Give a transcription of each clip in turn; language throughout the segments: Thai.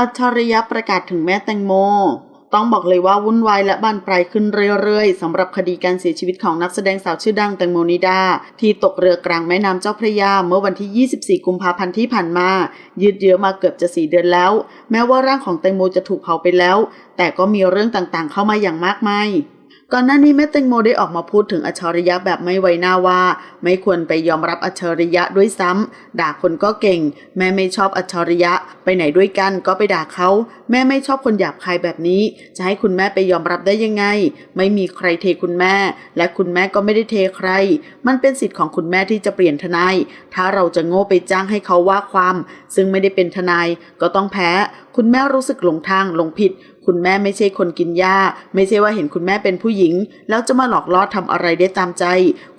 อัจฉริยะประกาศถึงแม่แตงโม ต้องบอกเลยว่าวุ่นวายและบานปลายขึ้นเรื่อยๆสำหรับคดีการเสียชีวิตของนักแสดงสาวชื่อดังแตงโมนิดา ที่ตกเรือกลางแม่น้ำเจ้าพระยาเมื่อวันที่ 24 กุมภาพันธ์ที่ผ่านมา ยืดเยื้อมาเกือบจะสี่เดือนแล้ว แม้ว่าร่างของแตงโมจะถูกเผาไปแล้ว แต่ก็มีเรื่องต่างๆ เข้ามาอย่างมากมาย ก่อนหน้านี้แม่แตงโมได้ออกมาพูดถึงอัจฉริยะแบบไม่ไว้หน้าว่า ไม่ควรไปยอมรับอัจฉริยะด้วยซ้ำด่าคนก็เก่ง แม่ไม่ชอบอัจฉริยะ ไปไหนด้วยกันก็ไปด่าเขา แม่ไม่ชอบคนหยาบคายแบบนี้ จะให้คุณแม่ไปยอมรับได้ยังไง ไม่มีใครเทคุณแม่ และคุณแม่ก็ไม่ได้เทใคร มันเป็นสิทธิ์ของคุณแม่ที่จะเปลี่ยนทนาย ถ้าเราจะโง่ไปจ้างให้เขาว่าความ ซึ่งไม่ได้เป็นทนายก็ต้องแพ้ คุณแม่รู้สึกหลงทางหลงผิด คุณแม่ไม่ใช่คนกินหญ้าไม่ใช่ว่าเห็นคุณแม่เป็นผู้หญิง แล้วจะมาหลอกล่อทำอะไรได้ตามใจ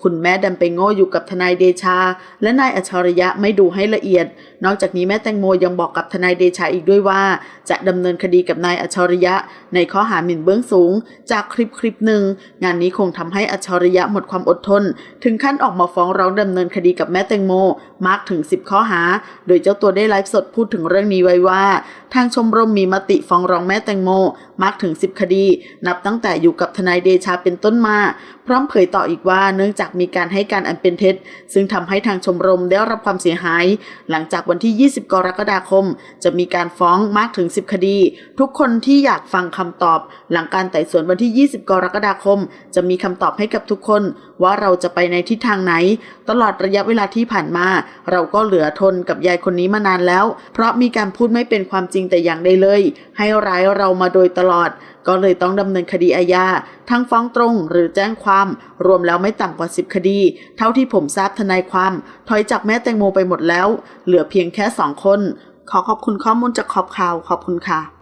คุณแม่ดันไปโง่อยู่กับทนายเดชา และนายอัจฉริยะไม่ดูให้ละเอียด นอกจากนี้แม่แตงโมยังบอกกับทนายเดชาอีกด้วยว่า จะดำเนินคดีกับนายอัจฉริยะ ในข้อหาหมิ่นเบื้องสูง จากคลิปคลิปหนึ่งงานนี้คงทำให้อัจฉริยะหมดความอดทน ถึงขั้นออกมาฟ้องร้องดำเนินคดีกับแม่แตงโมมากถึง 10 ข้อหา โดยเจ้าตัวได้ไลฟ์สดพูดถึงเรื่องนี้ไว้ว่า ทางชมรมมีมติฟ้องร้องแม่แตงโมมากถึง 10 คดี นับตั้งแต่อยู่กับทนายเดชาเป็นต้นมา พร้อมเผยต่ออีกว่าเนื่องจากมีการให้การอันเป็นเท็จ ซึ่งทำให้ทางชมรมได้รับความเสียหาย หลังจากวันที่ 20 กรกฎาคม จะมีการฟ้องมากถึง 10 คดี ทุกคนที่อยากฟังคำตอบ หลังการไต่สวนวันที่ 20 กรกฎาคม จะมีคำตอบให้กับทุกคน ว่าเราจะไปในทิศทางไหน ตลอดระยะเวลาที่ผ่านมา เราก็เหลือทนกับยายคนนี้มานานแล้ว เพราะมีการพูดไม่เป็นความจริงแต่อย่างใดเลย ให้ร้ายเรามาโดยตลอด ก็เลยต้องดำเนินคดีอาญาทั้งฟ้องตรงหรือแจ้งความ รวมแล้วไม่ต่ำกว่า 10 คดี เท่าที่ผมทราบทนายความ ถอยจากแม่แตงโมไปหมดแล้ว เหลือเพียงแค่2คน ขอขอบคุณข้อมูลจากขอบข่าวขอบคุณค่ะ